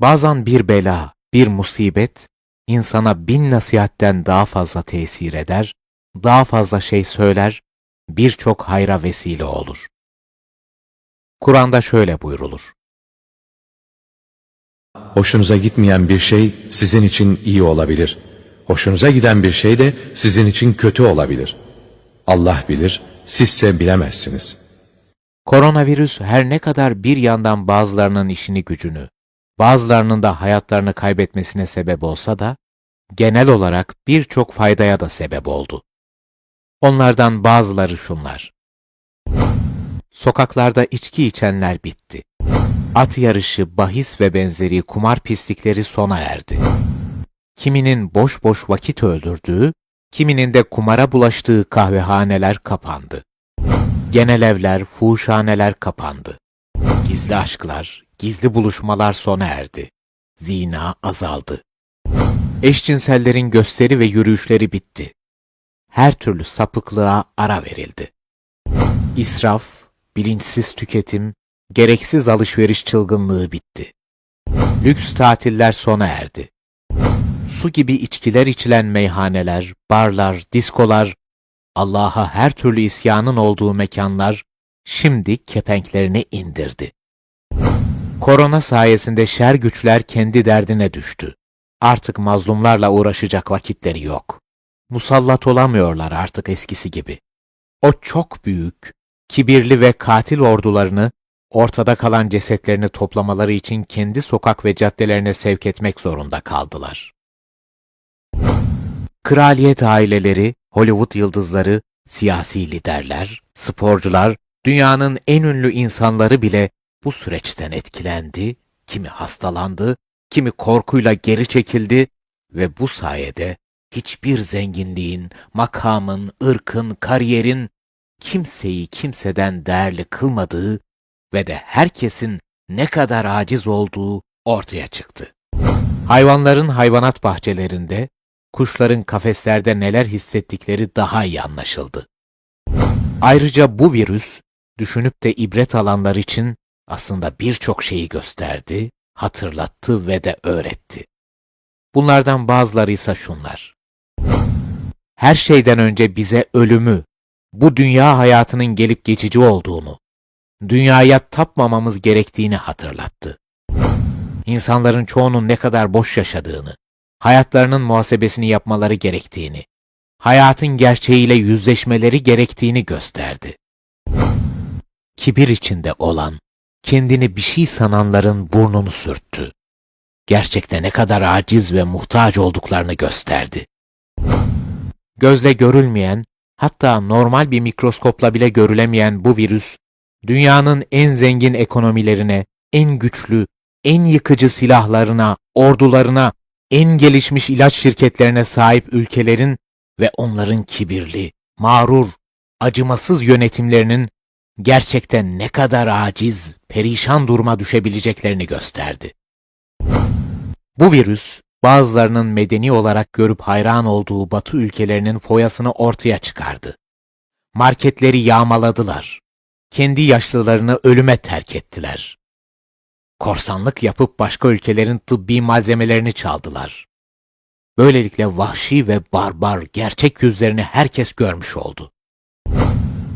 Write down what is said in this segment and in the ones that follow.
Bazen bir bela, bir musibet, insana bin nasihatten daha fazla tesir eder, daha fazla şey söyler, birçok hayra vesile olur. Kur'an'da şöyle buyrulur. Hoşunuza gitmeyen bir şey sizin için iyi olabilir. Hoşunuza giden bir şey de sizin için kötü olabilir. Allah bilir, sizse bilemezsiniz. Koronavirüs her ne kadar bir yandan bazılarının işini gücünü, bazılarının da hayatlarını kaybetmesine sebep olsa da, genel olarak birçok faydaya da sebep oldu. Onlardan bazıları şunlar. Sokaklarda içki içenler bitti. At yarışı, bahis ve benzeri kumar pislikleri sona erdi. Kiminin boş boş vakit öldürdüğü, kiminin de kumara bulaştığı kahvehaneler kapandı. Genel evler, fuhuşhaneler kapandı. Gizli aşklar, gizli buluşmalar sona erdi. Zina azaldı. Eşcinsellerin gösteri ve yürüyüşleri bitti. Her türlü sapıklığa ara verildi. İsraf, bilinçsiz tüketim, gereksiz alışveriş çılgınlığı bitti. Lüks tatiller sona erdi. Su gibi içkiler içilen meyhaneler, barlar, diskolar, Allah'a her türlü isyanın olduğu mekanlar şimdi kepenklerini indirdi. Korona sayesinde şer güçler kendi derdine düştü. Artık mazlumlarla uğraşacak vakitleri yok. Musallat olamıyorlar artık eskisi gibi. O çok büyük, kibirli ve katil ordularını ortada kalan cesetlerini toplamaları için kendi sokak ve caddelerine sevk etmek zorunda kaldılar. Kraliyet aileleri, Hollywood yıldızları, siyasi liderler, sporcular, dünyanın en ünlü insanları bile bu süreçten etkilendi, kimi hastalandı, kimi korkuyla geri çekildi ve bu sayede hiçbir zenginliğin, makamın, ırkın, kariyerin kimseyi kimseden değerli kılmadığı ve de herkesin ne kadar aciz olduğu ortaya çıktı. Hayvanların hayvanat bahçelerinde, kuşların kafeslerde neler hissettikleri daha iyi anlaşıldı. Ayrıca bu virüs, düşünüp de ibret alanlar için aslında birçok şeyi gösterdi, hatırlattı ve de öğretti. Bunlardan bazıları ise şunlar. Her şeyden önce bize ölümü, bu dünya hayatının gelip geçici olduğunu, dünyaya tapmamamız gerektiğini hatırlattı. İnsanların çoğunun ne kadar boş yaşadığını, hayatlarının muhasebesini yapmaları gerektiğini, hayatın gerçeğiyle yüzleşmeleri gerektiğini gösterdi. Kibir içinde olan, kendini bir şey sananların burnunu sürttü. Gerçekte ne kadar aciz ve muhtaç olduklarını gösterdi. Gözle görülmeyen, hatta normal bir mikroskopla bile görülemeyen bu virüs, dünyanın en zengin ekonomilerine, en güçlü, en yıkıcı silahlarına, ordularına, en gelişmiş ilaç şirketlerine sahip ülkelerin ve onların kibirli, mağrur, acımasız yönetimlerinin gerçekten ne kadar aciz, perişan duruma düşebileceklerini gösterdi. Bu virüs, bazılarının medeni olarak görüp hayran olduğu Batı ülkelerinin foyasını ortaya çıkardı. Marketleri yağmaladılar. Kendi yaşlılarını ölüme terk ettiler. Korsanlık yapıp başka ülkelerin tıbbi malzemelerini çaldılar. Böylelikle vahşi ve barbar gerçek yüzlerini herkes görmüş oldu.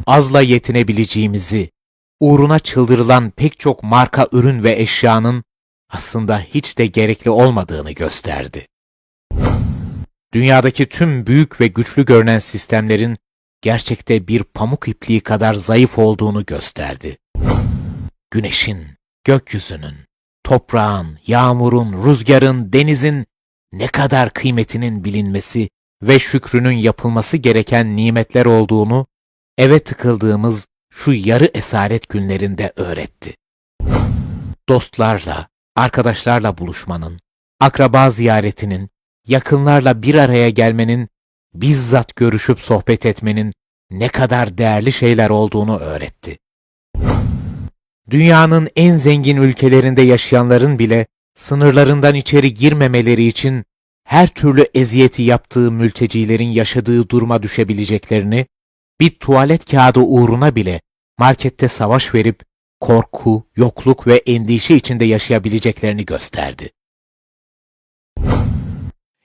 Azla yetinebileceğimizi, uğruna çıldırılan pek çok marka ürün ve eşyanın aslında hiç de gerekli olmadığını gösterdi. Dünyadaki tüm büyük ve güçlü görünen sistemlerin gerçekte bir pamuk ipliği kadar zayıf olduğunu gösterdi. Güneşin, gökyüzünün, toprağın, yağmurun, rüzgarın, denizin ne kadar kıymetinin bilinmesi ve şükrünün yapılması gereken nimetler olduğunu eve tıkıldığımız şu yarı esaret günlerinde öğretti. Dostlarla, arkadaşlarla buluşmanın, akraba ziyaretinin, yakınlarla bir araya gelmenin, bizzat görüşüp sohbet etmenin ne kadar değerli şeyler olduğunu öğretti. Dünyanın en zengin ülkelerinde yaşayanların bile sınırlarından içeri girmemeleri için her türlü eziyeti yaptığı mültecilerin yaşadığı duruma düşebileceklerini, bir tuvalet kağıdı uğruna bile markette savaş verip korku, yokluk ve endişe içinde yaşayabileceklerini gösterdi.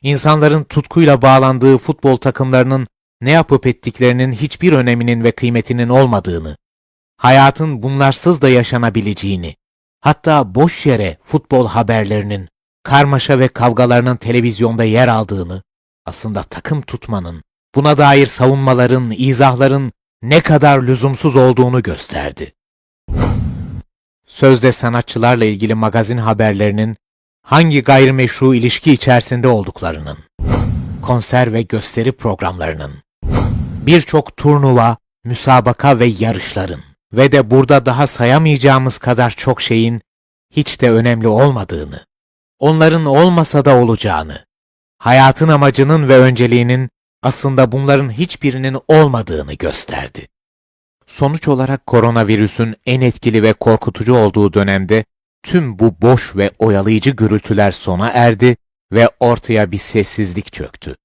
İnsanların tutkuyla bağlandığı futbol takımlarının ne yapıp ettiklerinin hiçbir öneminin ve kıymetinin olmadığını, hayatın bunlarsız da yaşanabileceğini, hatta boş yere futbol haberlerinin, karmaşa ve kavgalarının televizyonda yer aldığını, aslında takım tutmanın, buna dair savunmaların, izahların ne kadar lüzumsuz olduğunu gösterdi. Sözde sanatçılarla ilgili magazin haberlerinin hangi gayrimeşru ilişki içerisinde olduklarının, konser ve gösteri programlarının, birçok turnuva, müsabaka ve yarışların ve de burada daha sayamayacağımız kadar çok şeyin hiç de önemli olmadığını, onların olmasa da olacağını, hayatın amacının ve önceliğinin aslında bunların hiçbirinin olmadığını gösterdi. Sonuç olarak koronavirüsün en etkili ve korkutucu olduğu dönemde tüm bu boş ve oyalayıcı gürültüler sona erdi ve ortaya bir sessizlik çöktü.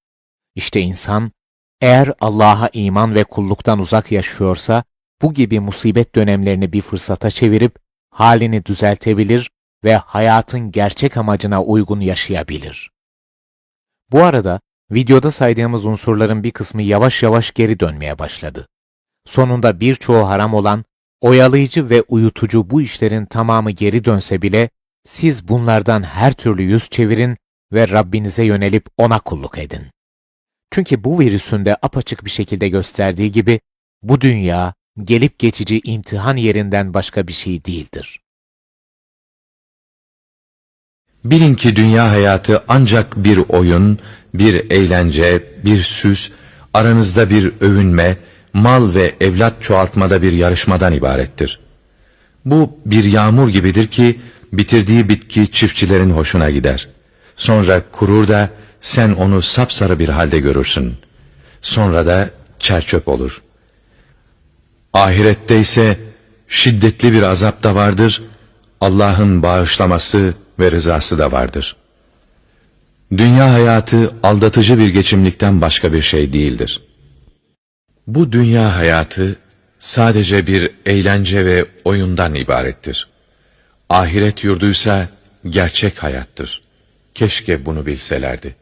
İşte insan eğer Allah'a iman ve kulluktan uzak yaşıyorsa bu gibi musibet dönemlerini bir fırsata çevirip halini düzeltebilir ve hayatın gerçek amacına uygun yaşayabilir. Bu arada videoda saydığımız unsurların bir kısmı yavaş yavaş geri dönmeye başladı. Sonunda birçoğu haram olan, oyalayıcı ve uyutucu bu işlerin tamamı geri dönse bile siz bunlardan her türlü yüz çevirin ve Rabbinize yönelip ona kulluk edin. Çünkü bu virüsün de apaçık bir şekilde gösterdiği gibi bu dünya gelip geçici imtihan yerinden başka bir şey değildir. Bilin ki dünya hayatı ancak bir oyun, bir eğlence, bir süs, aranızda bir övünme, mal ve evlat çoğaltmada bir yarışmadan ibarettir. Bu bir yağmur gibidir ki bitirdiği bitki çiftçilerin hoşuna gider. Sonra kurur da sen onu sapsarı bir halde görürsün. Sonra da çerçöp olur. Ahirette ise şiddetli bir azap da vardır. Allah'ın bağışlaması ve rızası da vardır. Dünya hayatı aldatıcı bir geçimlikten başka bir şey değildir. Bu dünya hayatı sadece bir eğlence ve oyundan ibarettir. Ahiret yurduysa gerçek hayattır. Keşke bunu bilselerdi.